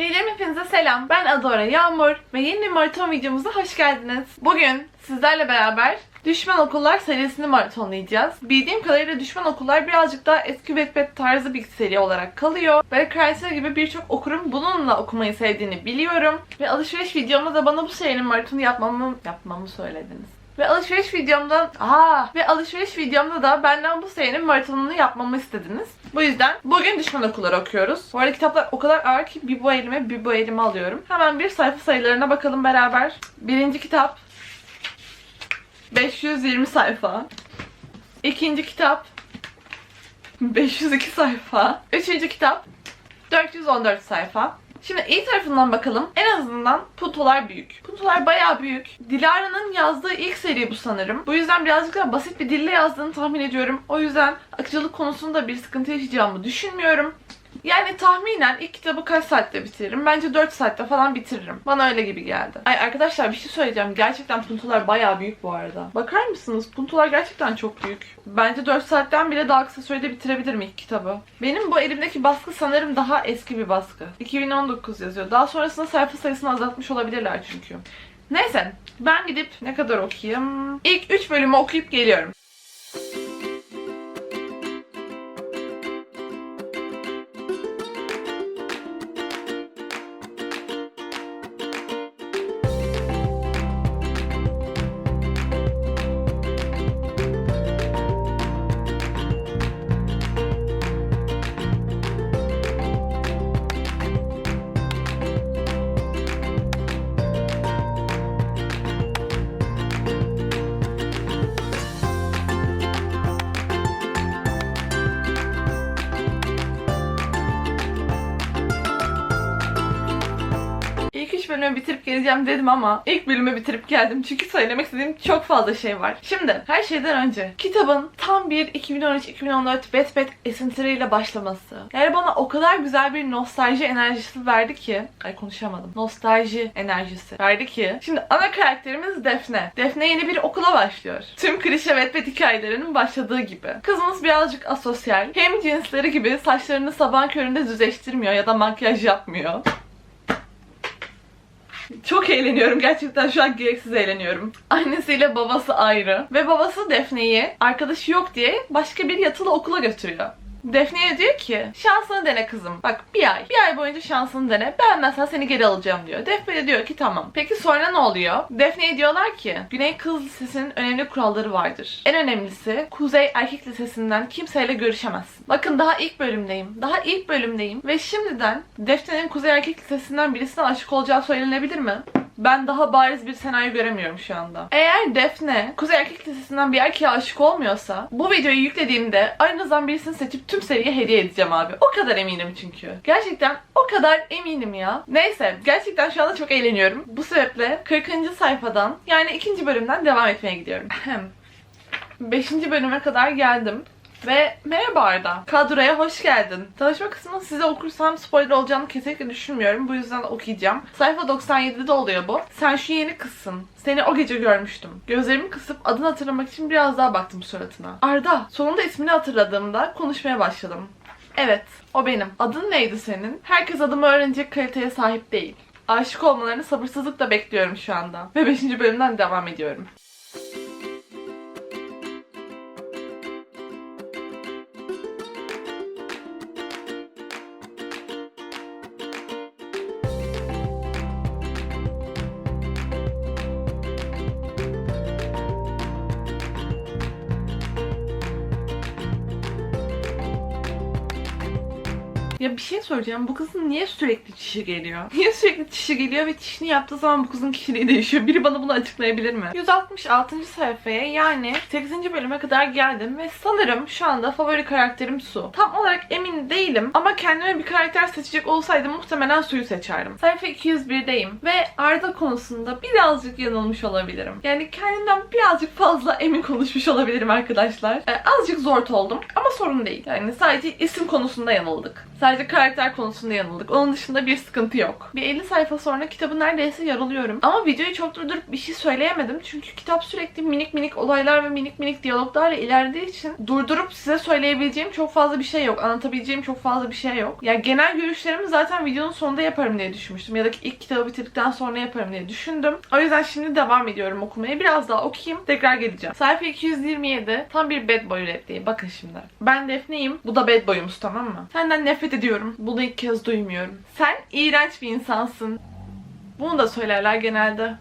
Peylerim hepinize selam. Ben Adora Yağmur ve yeni bir maraton videomuza hoş geldiniz. Bugün sizlerle beraber Düşman Okullar serisini maratonlayacağız. Bildiğim kadarıyla Düşman Okullar birazcık daha eski Wattpad tarzı bir seri olarak kalıyor. Ve Chrysler gibi birçok okurun bununla okumayı sevdiğini biliyorum. Ve alışveriş videomda da bana bu serinin maratonu yapmamı, yapmamı söylediniz. Ve alışveriş videomda aa ve alışveriş videomda da benden bu serinin maratonunu yapmamı istediniz. Bu yüzden bugün düşman okulları okuyoruz. Bu arada kitaplar o kadar ağır ki bir bu elime bir bu elime alıyorum. Hemen bir sayfa sayılarına bakalım beraber. Birinci kitap 520 sayfa. İkinci kitap 502 sayfa. Üçüncü kitap 414 sayfa. Şimdi iyi tarafından bakalım. En azından puntolar büyük. Puntolar bayağı büyük. Dilara'nın yazdığı ilk seri bu sanırım. Bu yüzden birazcık daha basit bir dille yazdığını tahmin ediyorum. O yüzden akıcılık konusunda bir sıkıntı yaşayacağımı düşünmüyorum. Yani tahminen ilk kitabı kaç saatte bitiririm? Bence 4 saatte falan bitiririm. Bana öyle gibi geldi. Ay arkadaşlar bir şey söyleyeceğim. Gerçekten puntolar bayağı büyük bu arada. Bakar mısınız? Puntolar gerçekten çok büyük. Bence 4 saatten bile daha kısa sürede bitirebilirim ilk kitabı. Benim bu elimdeki baskı sanırım daha eski bir baskı. 2019 yazıyor. Daha sonrasında sayfa sayısını azaltmış olabilirler çünkü. Neyse ben gidip ne kadar okuyayım? İlk 3 bölümü okuyup geliyorum. Bölümü bitirip geleceğim dedim ama ilk bölümü bitirip geldim çünkü söylemek istediğim çok fazla şey var. Şimdi her şeyden önce kitabın tam bir 2013-2014 Wattpad esintileriyle başlaması. Yani bana o kadar güzel bir nostalji enerjisi verdi ki ay konuşamadım. Nostalji enerjisi verdi ki. Şimdi ana karakterimiz Defne. Defne yeni bir okula başlıyor. Tüm klişe Wattpad hikayelerinin başladığı gibi. Kızımız birazcık asosyal. Hem cinsleri gibi saçlarını sabah köründe düzleştirmiyor ya da makyaj yapmıyor. Çok eğleniyorum. Gerçekten şu an gereksiz eğleniyorum. Annesiyle babası ayrı. Ve babası Defne'yi arkadaşı yok diye başka bir yatılı okula götürüyor. Defne'ye diyor ki şansını dene kızım. Bak bir ay. Bir ay boyunca şansını dene. Beğenmezsen seni geri alacağım diyor. Defne de diyor ki tamam. Peki sonra ne oluyor? Defne'ye diyorlar ki Güney Kız Lisesi'nin önemli kuralları vardır. En önemlisi Kuzey Erkek Lisesi'nden kimseyle görüşemezsin. Bakın daha ilk bölümdeyim. Daha ilk bölümdeyim. Ve şimdiden Defne'nin Kuzey Erkek Lisesi'nden birisine aşık olacağı söylenebilir mi? Ben daha bariz bir senaryo göremiyorum şu anda. Eğer Defne Kuzey Erkek Lisesi'nden bir erkeğe aşık olmuyorsa bu videoyu yüklediğimde aranızdan birisini seçip tüm seriye hediye edeceğim abi. O kadar eminim çünkü. Gerçekten o kadar eminim ya. Neyse gerçekten şu anda çok eğleniyorum. Bu sebeple 40. sayfadan yani ikinci bölümden devam etmeye gidiyorum. Ahem. 5. bölüme kadar geldim. Ve merhaba Arda. Kadroya hoş geldin. Tanışma kısmını size okursam spoiler olacağını kesinlikle düşünmüyorum. Bu yüzden okuyacağım. Sayfa 97'de oluyor bu. Sen şu yeni kızsın. Seni o gece görmüştüm. Gözlerimi kısıp adını hatırlamak için biraz daha baktım suratına. Arda. Sonunda ismini hatırladığımda konuşmaya başladım. Evet, o benim. Adın neydi senin? Herkes adımı öğrenecek kaliteye sahip değil. Aşık olmalarını sabırsızlıkla bekliyorum şu anda. Ve 5. bölümden devam ediyorum. Ya bir şey soracağım. Bu kızın niye sürekli çişi geliyor? Niye sürekli çişi geliyor ve çişini yaptığı zaman bu kızın kişiliği değişiyor? Biri bana bunu açıklayabilir mi? 166. sayfaya yani 8. bölüme kadar geldim ve sanırım şu anda favori karakterim Su. Tam olarak emin değilim ama kendime bir karakter seçecek olsaydım muhtemelen Su'yu seçerdim. Sayfa 201'deyim ve Arda konusunda birazcık yanılmış olabilirim. Yani kendimden birazcık fazla emin konuşmuş olabilirim arkadaşlar. Ee, azıcık zor oldum ama sorun değil. Yani sadece isim konusunda yanıldık. Sadece karakter konusunda yanıldık. Onun dışında bir sıkıntı yok. Bir 50 sayfa sonra kitabı neredeyse yarılıyorum. Ama videoyu çok durdurup bir şey söyleyemedim. Çünkü kitap sürekli minik minik olaylar ve minik minik diyaloglarla ilerlediği için durdurup size söyleyebileceğim çok fazla bir şey yok. Anlatabileceğim çok fazla bir şey yok. Yani genel görüşlerimi zaten videonun sonunda yaparım diye düşünmüştüm. Ya da ilk kitabı bitirdikten sonra yaparım diye düşündüm. O yüzden şimdi devam ediyorum okumaya. Biraz daha okuyayım. Tekrar geleceğim. Sayfa 227. Tam bir bad boy repliği. Bakın şimdi. Ben Defne'yim. Bu da bad boyumuz tamam mı? Senden nefret ediyorum. Bunu ilk kez duymuyorum. Sen iğrenç bir insansın. Bunu da söylerler genelde.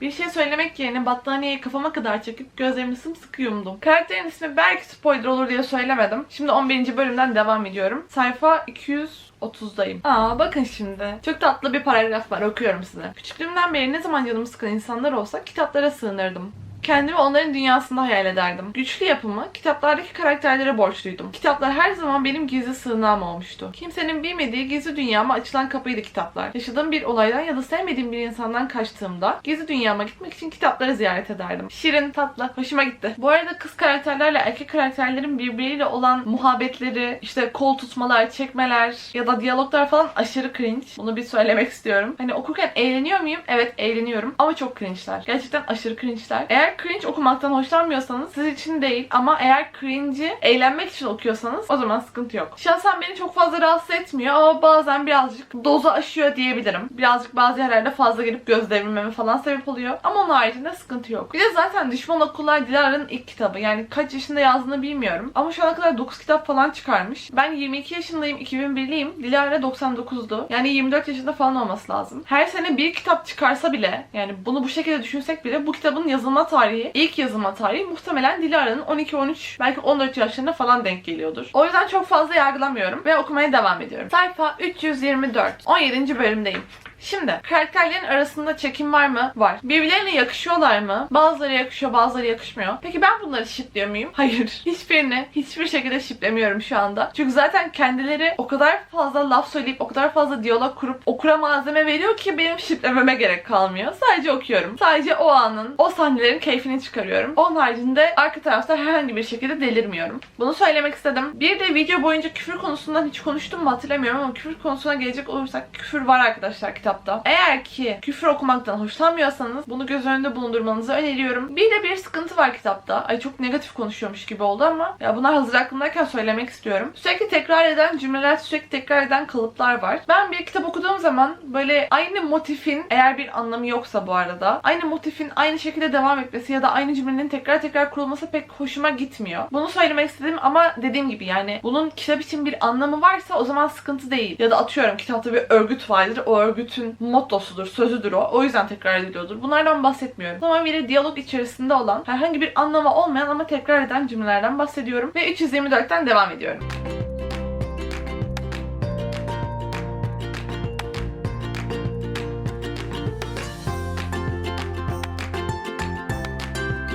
Bir şey söylemek yerine battaniyeyi kafama kadar çekip gözlerimi sımsıkı yumdum. Karakterin ismi belki spoiler olur diye söylemedim. Şimdi 11. bölümden devam ediyorum. Sayfa 230'dayım. Aa bakın şimdi. Çok tatlı bir paragraf var okuyorum size. Küçüklüğümden beri ne zaman canımı sıkan insanlar olsa kitaplara sığınırdım. Kendimi onların dünyasında hayal ederdim. Güçlü yapımı kitaplardaki karakterlere borçluydum. Kitaplar her zaman benim gizli sığınağım olmuştu. Kimsenin bilmediği gizli dünyama açılan kapıydı kitaplar. Yaşadığım bir olaydan ya da sevmediğim bir insandan kaçtığımda gizli dünyama gitmek için kitapları ziyaret ederdim. Şirin, tatlı, hoşuma gitti. Bu arada kız karakterlerle erkek karakterlerin birbiriyle olan muhabbetleri, işte kol tutmalar, çekmeler ya da diyaloglar falan aşırı cringe. Bunu bir söylemek istiyorum. Hani okurken eğleniyor muyum? Evet eğleniyorum. Ama çok cringe'ler. Gerçekten aşırı cringe'ler. Eğer cringe okumaktan hoşlanmıyorsanız siz için değil ama eğer cringe'i eğlenmek için okuyorsanız o zaman sıkıntı yok. Şahsen beni çok fazla rahatsız etmiyor ama bazen birazcık dozu aşıyor diyebilirim. Birazcık bazı yerlerde fazla gelip göz devrilmeme falan sebep oluyor. Ama onun haricinde sıkıntı yok. Bir de zaten Düşman Okullar Dilara'nın ilk kitabı. Yani kaç yaşında yazdığını bilmiyorum. Ama şu ana kadar 9 kitap falan çıkarmış. Ben 22 yaşındayım, 2001'liyim. Dilara 99'du. Yani 24 yaşında falan olması lazım. Her sene bir kitap çıkarsa bile yani bunu bu şekilde düşünsek bile bu kitabın yazılma tarihi, ilk yazılma tarihi muhtemelen Dilara'nın 12-13 belki 14 yaşlarında falan denk geliyordur. O yüzden çok fazla yargılamıyorum ve okumaya devam ediyorum. Sayfa 324. 17. bölümdeyim. Şimdi karakterlerin arasında çekim var mı? Var. Birbirlerine yakışıyorlar mı? Bazıları yakışıyor, bazıları yakışmıyor. Peki ben bunları şipliyor muyum? Hayır. Hiçbirini hiçbir şekilde şiplemiyorum şu anda. Çünkü zaten kendileri o kadar fazla laf söyleyip, o kadar fazla diyalog kurup okura malzeme veriyor ki benim şiplememe gerek kalmıyor. Sadece okuyorum. Sadece o anın, o sahnelerin keyfini çıkarıyorum. Onun haricinde arka tarafta herhangi bir şekilde delirmiyorum. Bunu söylemek istedim. Bir de video boyunca küfür konusundan hiç konuştum mu hatırlamıyorum ama küfür konusuna gelecek olursak küfür var arkadaşlar kitapta. Eğer ki küfür okumaktan hoşlanmıyorsanız bunu göz önünde bulundurmanızı öneriyorum. Bir de bir sıkıntı var kitapta. Ay çok negatif konuşuyormuş gibi oldu ama ya bunlar hazır aklımdayken söylemek istiyorum. Sürekli tekrar eden cümleler, sürekli tekrar eden kalıplar var. Ben bir kitap okuduğum zaman böyle aynı motifin eğer bir anlamı yoksa bu arada aynı motifin aynı şekilde devam etmesi ya da aynı cümlenin tekrar tekrar kurulması pek hoşuma gitmiyor. Bunu söylemek istedim ama dediğim gibi yani bunun kitap için bir anlamı varsa o zaman sıkıntı değil. Ya da atıyorum kitapta bir örgüt vardır. O örgütün mottosudur, sözüdür o. O yüzden tekrar ediliyordur. Bunlardan bahsetmiyorum. Tamamıyla diyalog içerisinde olan, herhangi bir anlamı olmayan ama tekrar eden cümlelerden bahsediyorum. Ve 324'ten devam ediyorum.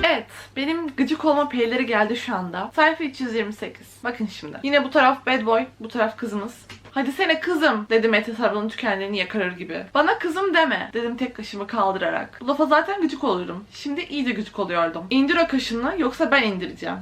Evet, benim gıcık olma peyleri geldi şu anda. Sayfa 328. Bakın şimdi. Yine bu taraf bad boy, bu taraf kızımız. Hadi sene kızım dedi Mete Sarı'nın tükenlerini yakarır gibi. Bana kızım deme dedim tek kaşımı kaldırarak. Bu lafa zaten gıcık olurdum. Şimdi iyice gıcık oluyordum. İndir o kaşını yoksa ben indireceğim.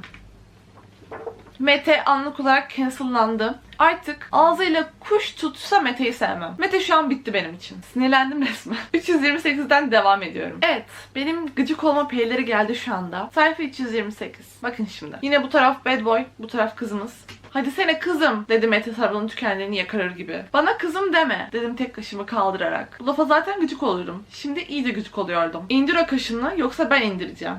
Mete anlık olarak cancellandı. Artık ağzıyla kuş tutsa Mete'yi sevmem. Mete şu an bitti benim için. Sinirlendim resmen. 328'den devam ediyorum. Evet, benim gıcık olma peyleri geldi şu anda. Sayfa 328. Bakın şimdi. Yine bu taraf bad boy, bu taraf kızımız. Hadi sene kızım dedi Mete Sarı'nın tükenlerini yakarır gibi. Bana kızım deme dedim tek kaşımı kaldırarak. Bu lafa zaten gıcık olurdum. Şimdi iyice gıcık oluyordum. İndir o kaşını yoksa ben indireceğim.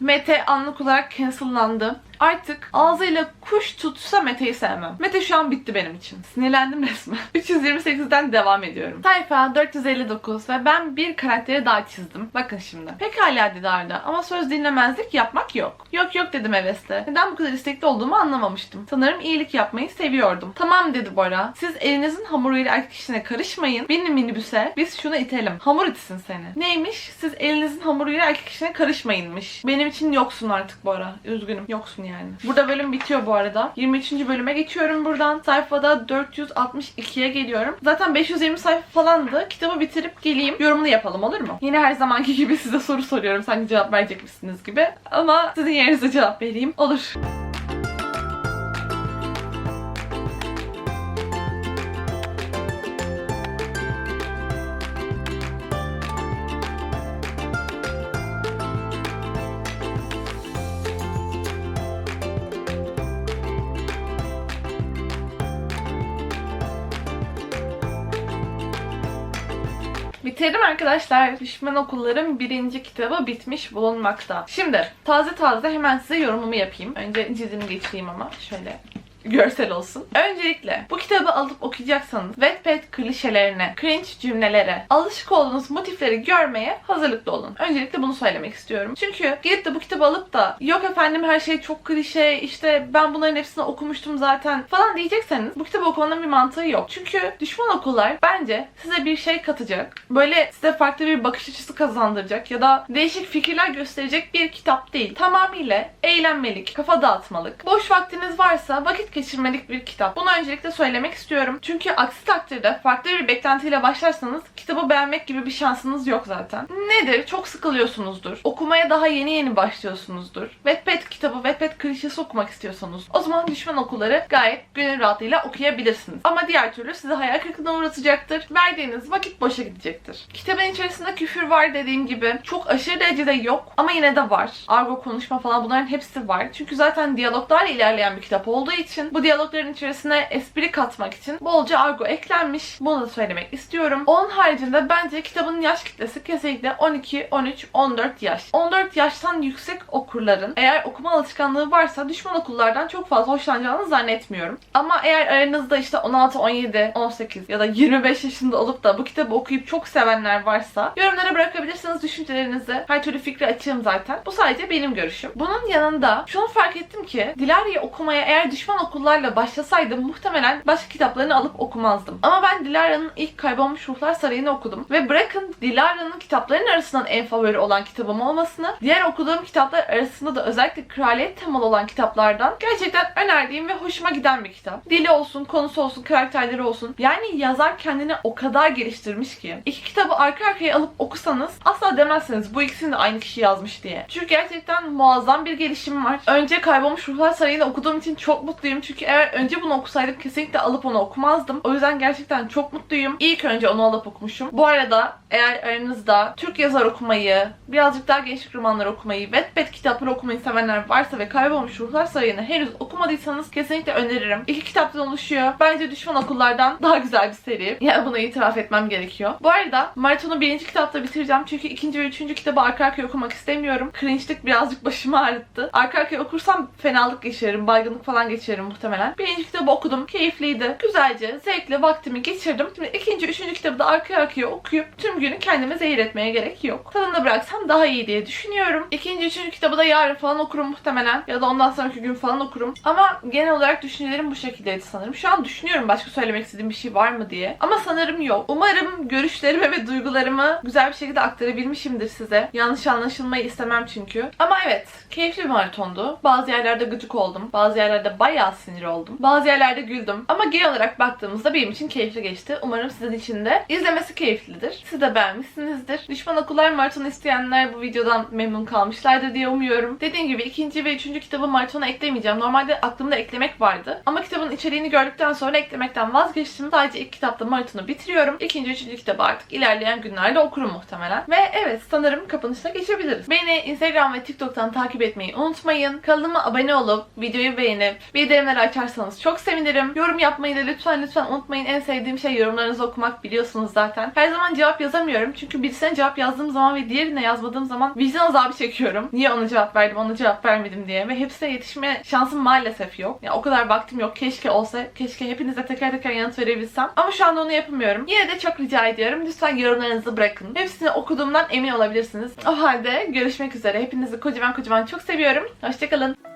Mete anlık olarak cancellandı. Artık ağzıyla kuş tutsa Mete'yi sevmem. Mete şu an bitti benim için. Sinirlendim resmen. 328'den devam ediyorum. Sayfa 459 ve ben bir karakteri daha çizdim. Bakın şimdi. Pekala Didar'da ama söz dinlemezlik yapmak yok. Yok yok dedim hevesle. Neden bu kadar istekli olduğumu anlamamıştım. Sanırım iyilik yapmayı seviyordum. Tamam dedi Bora. Siz elinizin hamuruyla erkek işine karışmayın. Beni minibüse biz şunu itelim. Hamur itsin seni. Neymiş? Siz elinizin hamuruyla erkek işine karışmayınmış. Benim için yoksun artık Bora. Üzgünüm. Yoksun yani. Burada bölüm bitiyor bu arada. 23. bölüme geçiyorum buradan. Sayfada 462'ye geliyorum. Zaten 520 sayfa falandı. Kitabı bitirip geleyim. Yorumunu yapalım olur mu? Yine her zamanki gibi size soru soruyorum. Sanki cevap verecek misiniz gibi. Ama sizin yerinize cevap vereyim. Olur. Bitirdim arkadaşlar. Düşman okulların birinci kitabı bitmiş bulunmakta. Şimdi taze taze hemen size yorumumu yapayım. Önce cildimi geçireyim ama şöyle görsel olsun. Öncelikle bu kitabı alıp okuyacaksanız Wattpad klişelerine, cringe cümlelere, alışık olduğunuz motifleri görmeye hazırlıklı olun. Öncelikle bunu söylemek istiyorum. Çünkü gidip de bu kitabı alıp da yok efendim her şey çok klişe, işte ben bunların hepsini okumuştum zaten falan diyecekseniz bu kitabı okumanın bir mantığı yok. Çünkü düşman okullar bence size bir şey katacak. Böyle size farklı bir bakış açısı kazandıracak ya da değişik fikirler gösterecek bir kitap değil. Tamamıyla eğlenmelik, kafa dağıtmalık. Boş vaktiniz varsa vakit geçirmelik bir kitap. Bunu öncelikle söylemek istiyorum. Çünkü aksi takdirde farklı bir beklentiyle başlarsanız kitabı beğenmek gibi bir şansınız yok zaten. Nedir? Çok sıkılıyorsunuzdur. Okumaya daha yeni yeni başlıyorsunuzdur. Wattpad kitabı, Wattpad klişesi okumak istiyorsanız o zaman düşman okulları gayet gönül rahatlığıyla okuyabilirsiniz. Ama diğer türlü sizi hayal kırıklığına uğratacaktır. Verdiğiniz vakit boşa gidecektir. Kitabın içerisinde küfür var dediğim gibi. Çok aşırı derecede yok ama yine de var. Argo konuşma falan bunların hepsi var. Çünkü zaten diyaloglarla ilerleyen bir kitap olduğu için bu diyalogların içerisine espri katmak için bolca argo eklenmiş. Bunu da söylemek istiyorum. Onun haricinde bence kitabın yaş kitlesi kesinlikle 12, 13, 14 yaş. 14 yaştan yüksek okurların eğer okuma alışkanlığı varsa düşman okullardan çok fazla hoşlanacağını zannetmiyorum. Ama eğer aranızda işte 16, 17, 18 ya da 25 yaşında olup da bu kitabı okuyup çok sevenler varsa yorumlara bırakabilirsiniz düşüncelerinizi. Her türlü fikri açığım zaten. Bu sadece benim görüşüm. Bunun yanında şunu fark ettim ki Dilara'yı okumaya eğer düşman okullarla başlasaydım muhtemelen başka kitaplarını alıp okumazdım. Ama ben Dilara'nın ilk Kaybolmuş Ruhlar Sarayı'nı okudum. Ve bırakın Dilara'nın kitaplarının arasından en favori olan kitabım olmasını, diğer okuduğum kitaplar arasında da özellikle kraliyet temalı olan kitaplardan gerçekten önerdiğim ve hoşuma giden bir kitap. Dili olsun, konusu olsun, karakterleri olsun. Yani yazar kendini o kadar geliştirmiş ki. İki kitabı arka arkaya alıp okusanız asla demezsiniz bu ikisini de aynı kişi yazmış diye. Çünkü gerçekten muazzam bir gelişim var. Önce Kaybolmuş Ruhlar Sarayı'nı okuduğum için çok mutluyum. Çünkü eğer önce bunu okusaydım kesinlikle alıp onu okumazdım. O yüzden gerçekten çok mutluyum. İlk önce onu alıp okumuşum. Bu arada eğer aranızda Türk yazar okumayı, birazcık daha gençlik romanlar okumayı, Wattpad kitapları okumayı sevenler varsa ve Kaybolmuş Ruhlar Sarayı'nı henüz okumadıysanız kesinlikle öneririm. İki kitaptan oluşuyor. Bence Düşman Okullardan daha güzel bir seri. Yani bunu itiraf etmem gerekiyor. Bu arada maratonu birinci kitapta bitireceğim. Çünkü ikinci ve üçüncü kitabı arka arkaya okumak istemiyorum. Cringe'lik birazcık başımı ağrıttı. Arka arkaya okursam fenalık geçiririm, baygınlık falan geçiririm muhtemelen. Birinci kitabı okudum. Keyifliydi. Güzelce, zevkle vaktimi geçirdim. Şimdi ikinci, üçüncü kitabı da arka arkaya okuyup tüm günü kendime zehir etmeye gerek yok. Tadında bıraksam daha iyi diye düşünüyorum. İkinci, üçüncü kitabı da yarın falan okurum muhtemelen. Ya da ondan sonraki gün falan okurum. Ama genel olarak düşüncelerim bu şekildeydi sanırım. Şu an düşünüyorum başka söylemek istediğim bir şey var mı diye. Ama sanırım yok. Umarım görüşlerimi ve duygularımı güzel bir şekilde aktarabilmişimdir size. Yanlış anlaşılmayı istemem çünkü. Ama evet, keyifli bir maratondu. Bazı yerlerde gıcık oldum. Bazı yerlerde bayağı sinir oldum. Bazı yerlerde güldüm. Ama genel olarak baktığımızda benim için keyifli geçti. Umarım sizin için de izlemesi keyiflidir. Siz de beğenmişsinizdir. Düşman Okullar Maratonu isteyenler bu videodan memnun kalmışlardır diye umuyorum. Dediğim gibi ikinci ve üçüncü kitabı maratona eklemeyeceğim. Normalde aklımda eklemek vardı. Ama kitabın içeriğini gördükten sonra eklemekten vazgeçtim. Sadece ilk kitapta maratonu bitiriyorum. İkinci, üçüncü kitabı artık ilerleyen günlerde okurum muhtemelen. Ve evet sanırım kapanışına geçebiliriz. Beni Instagram ve TikTok'tan takip etmeyi unutmayın. Kanalıma abone olup videoyu beğenip bildirimleri açarsanız çok sevinirim. Yorum yapmayı da lütfen lütfen unutmayın. En sevdiğim şey yorumlarınızı okumak biliyorsunuz zaten. Her zaman cevap yazamıyorum. Çünkü birisine cevap yazdığım zaman ve diğerine yazmadığım zaman vicdan azabı çekiyorum. Niye ona cevap verdim, ona cevap vermedim diye. Ve hepsine yetişme şansım maalesef yok. Ya o kadar vaktim yok. Keşke olsa. Keşke hepinize teker teker yanıt verebilsem. Ama şu anda onu yapamıyorum. Yine de çok rica ediyorum. Lütfen yorumlarınızı bırakın. Hepsini okuduğumdan emin olabilirsiniz. O halde görüşmek üzere. Hepinizi kocaman kocaman çok seviyorum. Hoşçakalın.